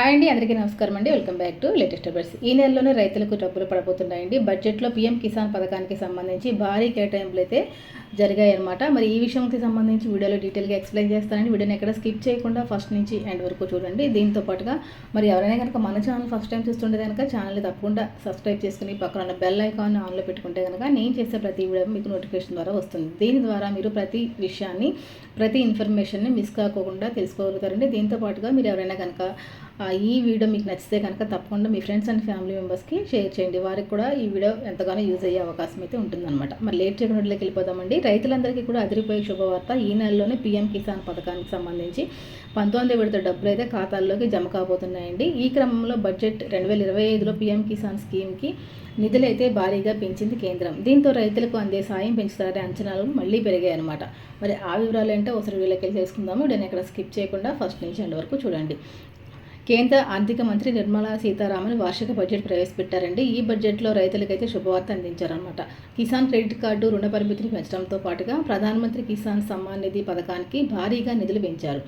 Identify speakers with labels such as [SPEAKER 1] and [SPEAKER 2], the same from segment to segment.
[SPEAKER 1] అందరికీ నమస్కారం అండి. Welcome back to latest updates ఈ నెలలోనే రైతులకు డబ్బులు పడబోతున్నాయండి. బడ్జెట్లో పీఎం కిసాన్ పథకానికి సంబంధించి భారీ కేటాయింపులు అయితే జరిగాయన్నమాట. మరి ఈ విషయంకి సంబంధించి వీడియోలో డీటెయిల్గా ఎక్స్ప్లెయిన్ చేస్తానండి. వీడియోని ఎక్కడ స్కిప్ చేయకుండా ఫస్ట్ నుంచి ఎండ్ వరకు చూడండి. దీంతో పాటుగా మరి ఎవరైనా కనుక మన ఛానల్ ఫస్ట్ టైం చూస్తుంటే కనుక ఛానల్ని తప్పకుండా సబ్స్క్రైబ్ చేసుకుని పక్కన ఉన్న బెల్ ఐకాన్ ఆన్లో పెట్టుకుంటే కనుక నేను చేసే ప్రతి వీడియో మీకు నోటిఫికేషన్ ద్వారా వస్తుంది. దీని ద్వారా మీరు ప్రతి విషయాన్ని ప్రతి ఇన్ఫర్మేషన్ని మిస్ కాకుండా తెలుసుకోగలుగుతారండి. దీంతో పాటుగా మీరు ఎవరైనా కనుక ఈ వీడియో మీకు నచ్చితే కనుక తప్పకుండా మీ ఫ్రెండ్స్ అండ్ ఫ్యామిలీ మెంబర్స్కి షేర్ చేయండి. వారికి కూడా ఈ వీడియో ఎంతగానో యూజ్ అయ్యే అవకాశం అయితే ఉంటుందన్నమాట. మరి లేట్ చేయకుండా వెళ్ళిపోదామండి. రైతులందరికీ కూడా అదిరిపోయే శుభవార్త. ఈ నెలలోనే పీఎం కిసాన్ పథకానికి సంబంధించి పంతొమ్మిది విడత డబ్బులు అయితే ఖాతాల్లోకి జమ కాబోతున్నాయండి. ఈ క్రమంలో బడ్జెట్ రెండు వేల ఇరవై ఐదులో పీఎం కిసాన్ స్కీమ్కి నిధులైతే భారీగా పెంచింది కేంద్రం. దీంతో రైతులకు అందే సాయం పెంచుతారనే అంచనాలు మళ్ళీ పెరిగాయన్నమాట. మరి ఆ వివరాలు ఏంటో ఒకసారి వీళ్ళకి తెలుసుకుందాము నేను ఇక్కడ స్కిప్ చేయకుండా ఫస్ట్ నుంచి ఎండ్ వరకు చూడండి. కేంద్ర ఆర్థిక మంత్రి నిర్మలా సీతారామన్ వార్షిక బడ్జెట్ ప్రవేశపెట్టారండి. ఈ బడ్జెట్లో రైతులకైతే శుభవార్త అందించారనమాట కిసాన్ క్రెడిట్ కార్డు రుణ పరిమితిని పెంచడంతో పాటుగా ప్రధానమంత్రి కిసాన్ సమ్మాన్ నిధి పథకానికి భారీగా నిధులు పెంచారు.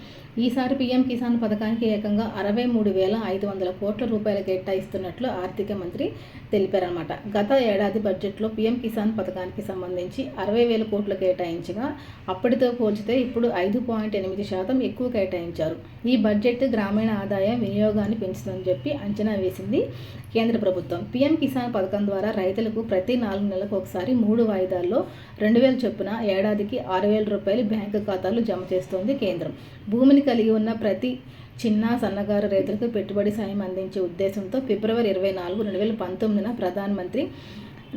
[SPEAKER 1] ఈసారి పీఎం కిసాన్ పథకానికి ఏకంగా అరవై మూడు వేల ఐదు వందల కోట్ల రూపాయలు కేటాయిస్తున్నట్లు ఆర్థిక మంత్రి తెలిపారనమాట గత ఏడాది బడ్జెట్లో పీఎం కిసాన్ పథకానికి సంబంధించి అరవై వేల కోట్లు కేటాయించగా అప్పటితో పోల్చితే ఇప్పుడు ఐదు పాయింట్ ఎనిమిది శాతం ఎక్కువ కేటాయించారు. ఈ బడ్జెట్ గ్రామీణ ఆదాయం వినియోగాన్ని పెంచుతుందని చెప్పి అంచనా వేసింది కేంద్ర ప్రభుత్వం. పీఎం కిసాన్ పథకం ద్వారా రైతులకు ప్రతి నాలుగు నెలలకు ఒకసారి మూడు వాయిదాల్లో రెండు వేల చొప్పున ఏడాదికి ఆరు వేల రూపాయలు బ్యాంకు ఖాతాలు జమ చేస్తోంది కేంద్రం. భూమిని కలిగి ఉన్న ప్రతి చిన్న సన్నగారు రైతులకు పెట్టుబడి సాయం అందించే ఉద్దేశంతో ఫిబ్రవరి ఇరవై నాలుగు రెండు వేల పంతొమ్మిదిన ప్రధానమంత్రి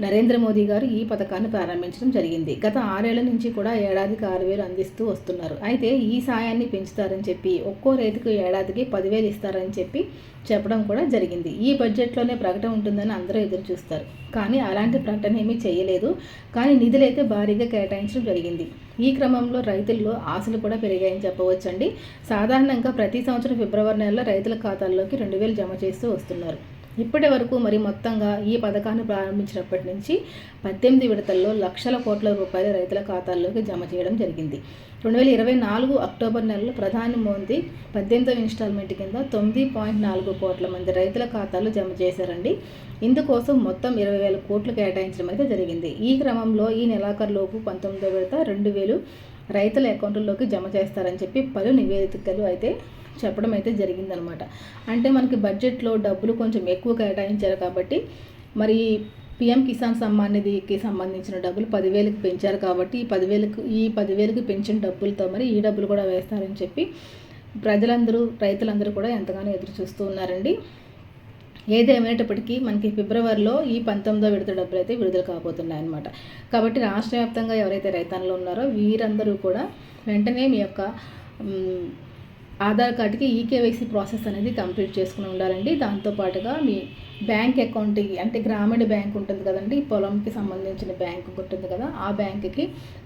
[SPEAKER 1] నరేంద్ర మోదీ గారు ఈ పథకాన్ని ప్రారంభించడం జరిగింది. గత ఆరేళ్ళ నుంచి కూడా ఏడాదికి ఆరు వేలు అందిస్తూ వస్తున్నారు. అయితే ఈ సాయాన్ని పెంచుతారని చెప్పి ఒక్కో రైతుకు ఏడాదికి పదివేలు ఇస్తారని చెప్పి చెప్పడం కూడా జరిగింది. ఈ బడ్జెట్లోనే ప్రకటన ఉంటుందని అందరూ ఎదురు చూస్తారు కానీ అలాంటి ప్రకటన ఏమీ చేయలేదు. కానీ నిధులైతే భారీగా కేటాయించడం జరిగింది. ఈ క్రమంలో రైతుల్లో ఆశలు కూడా పెరిగాయని చెప్పవచ్చండి. సాధారణంగా ప్రతి సంవత్సరం ఫిబ్రవరి నెలలో రైతుల ఖాతాల్లోకి రెండు వేలు జమ చేస్తూ వస్తున్నారు. ఇప్పటి వరకు మరి మొత్తంగా ఈ పథకాన్ని ప్రారంభించినప్పటి నుంచి పద్దెనిమిది విడతల్లో లక్షల కోట్ల రూపాయలు రైతుల ఖాతాల్లోకి జమ చేయడం జరిగింది. రెండు వేల ఇరవై నాలుగు అక్టోబర్ నెలలో ప్రధాని మోదీ పద్దెనిమిదవ ఇన్స్టాల్మెంట్ కింద తొమ్మిది పాయింట్ నాలుగు కోట్ల మంది రైతుల ఖాతాలు జమ చేశారండి. ఇందుకోసం మొత్తం ఇరవై వేల కోట్లు కేటాయించడం అయితే జరిగింది. ఈ క్రమంలో ఈ నెలాఖరులోపు పంతొమ్మిదో విడత రెండు వేలు రైతుల అకౌంట్లలోకి జమ చేస్తారని చెప్పి పలు నివేదికలు అయితే చెప్పడం అయితే జరిగిందనమాట. అంటే మనకి బడ్జెట్లో డబ్బులు కొంచెం ఎక్కువ కేటాయించారు కాబట్టి మరి పిఎం కిసాన్ సమ్మాన్ నిధికి సంబంధించిన డబ్బులు పదివేలకు పెంచారు కాబట్టి ఈ పదివేలకు ఈ పదివేలకు పెంచిన డబ్బులతో మరి ఈ డబ్బులు కూడా వేస్తారని చెప్పి ప్రజలందరూ రైతులందరూ కూడా ఎంతగానో ఎదురు చూస్తూ ఉన్నారండి. ఏదేమైనప్పటికీ మనకి ఫిబ్రవరిలో ఈ పంతొమ్మిదో విడత డబ్బులు అయితే విడుదల కాబోతున్నాయి అనమాట కాబట్టి రాష్ట్ర వ్యాప్తంగా ఎవరైతే రైతాంలో ఉన్నారో వీరందరూ కూడా వెంటనే మీ యొక్క ఆధార్ కార్డుకి ఈకేవైసీ ప్రాసెస్ అనేది కంప్లీట్ చేసుకుని ఉండాలండి. దాంతోపాటుగా మీ బ్యాంక్ అకౌంట్కి అంటే గ్రామీణ బ్యాంక్ ఉంటుంది కదండి పొలంకి సంబంధించిన బ్యాంక్ ఉంటుంది కదా ఆ బ్యాంక్కి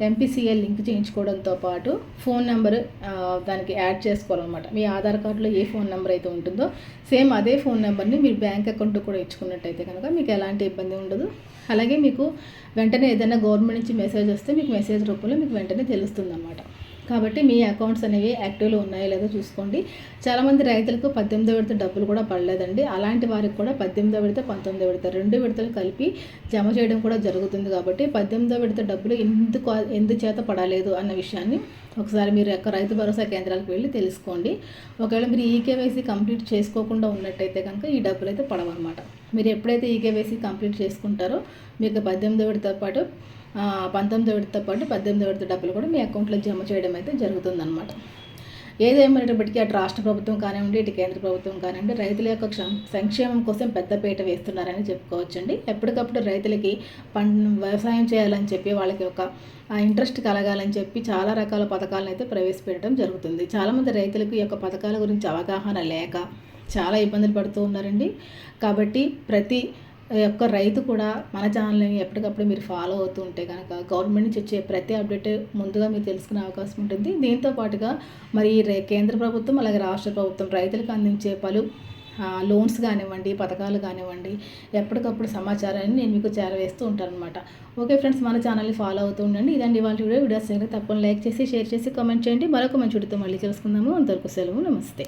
[SPEAKER 1] ఎంపీసీఎల్ లింక్ చేయించుకోవడంతో పాటు ఫోన్ నెంబర్ దానికి యాడ్ చేసుకోవాలన్నమాట. మీ ఆధార్ కార్డులో ఏ ఫోన్ నెంబర్ అయితే ఉంటుందో సేమ్ అదే ఫోన్ నెంబర్ని మీరు బ్యాంక్ అకౌంట్ కూడా ఇచ్చుకున్నట్టయితే కనుక మీకు ఎలాంటి ఇబ్బంది ఉండదు. అలాగే మీకు వెంటనే ఏదైనా గవర్నమెంట్ నుంచి మెసేజ్ వస్తే మీకు మెసేజ్ రూపంలో మీకు వెంటనే తెలుస్తుంది అన్నమాట కాబట్టి మీ అకౌంట్స్ అనేవి యాక్టివ్లో ఉన్నాయో లేదో చూసుకోండి. చాలామంది రైతులకు పద్దెనిమిదో విడత డబ్బులు కూడా పడలేదండి. అలాంటి వారికి కూడా పద్దెనిమిదో విడత పంతొమ్మిదో విడత రెండు విడతలు కలిపి జమ చేయడం కూడా జరుగుతుంది కాబట్టి పద్దెనిమిదో విడత డబ్బులు ఎందుకు ఎందుచేత పడలేదు అన్న విషయాన్ని ఒకసారి మీరు యొక్క రైతు భరోసా కేంద్రాలకు వెళ్ళి తెలుసుకోండి. ఒకవేళ మీరు ఈకేవైసీ కంప్లీట్ చేసుకోకుండా ఉన్నట్టయితే కనుక ఈ డబ్బులు అయితే పడవన్నమాట. మీరు ఎప్పుడైతే ఈకేవైసీ కంప్లీట్ చేసుకుంటారో మీకు పద్దెనిమిదో విడతతో పాటు పంతొమ్మిది విడతతో పాటు పద్దెనిమిది విడత డబ్బులు కూడా మీ అకౌంట్లో జమ చేయడం అయితే జరుగుతుందన్నమాట. ఏదేమైనప్పటికీ అటు రాష్ట్ర ప్రభుత్వం కానివ్వండి ఇటు కేంద్ర ప్రభుత్వం కానివ్వండి రైతుల యొక్క సంక్షేమం కోసం పెద్దపీట వేస్తున్నారని చెప్పుకోవచ్చండి. ఎప్పటికప్పుడు రైతులకి పం వ్యవసాయం చేయాలని చెప్పి వాళ్ళకి ఒక ఇంట్రెస్ట్ కలగాలని చెప్పి చాలా రకాల పథకాలను అయితే ప్రవేశపెట్టడం జరుగుతుంది. చాలామంది రైతులకు ఈ యొక్క పథకాల గురించి అవగాహన లేక చాలా ఇబ్బందులు పడుతూ ఉన్నారండి. కాబట్టి ప్రతి యొక్క రైతు కూడా మన ఛానల్ని ఎప్పటికప్పుడు మీరు ఫాలో అవుతూ ఉంటే కనుక గవర్నమెంట్ నుంచి వచ్చే ప్రతి అప్డేట్ ముందుగా మీరు తెలుసుకునే అవకాశం ఉంటుంది. దీంతో పాటుగా మరి కేంద్ర ప్రభుత్వం అలాగే రాష్ట్ర ప్రభుత్వం రైతులకు అందించే పలు లోన్స్ కానివ్వండి పథకాలు కానివ్వండి ఎప్పటికప్పుడు సమాచారాన్ని నేను మీకు చేరవేస్తూ ఉంటాను అనమాట ఓకే ఫ్రెండ్స్ మన ఛానల్ని ఫాలో అవుతూ ఉండండి. ఇదండి ఇవాళ వీడియో. వీడియోస్ తప్పకుండా లైక్ చేసి షేర్ చేసి కామెంట్ చేయండి. మరొక మంచి వీడియోతో మళ్ళీ తెలుసుకుందాము అంతవరకు సెలవు. నమస్తే.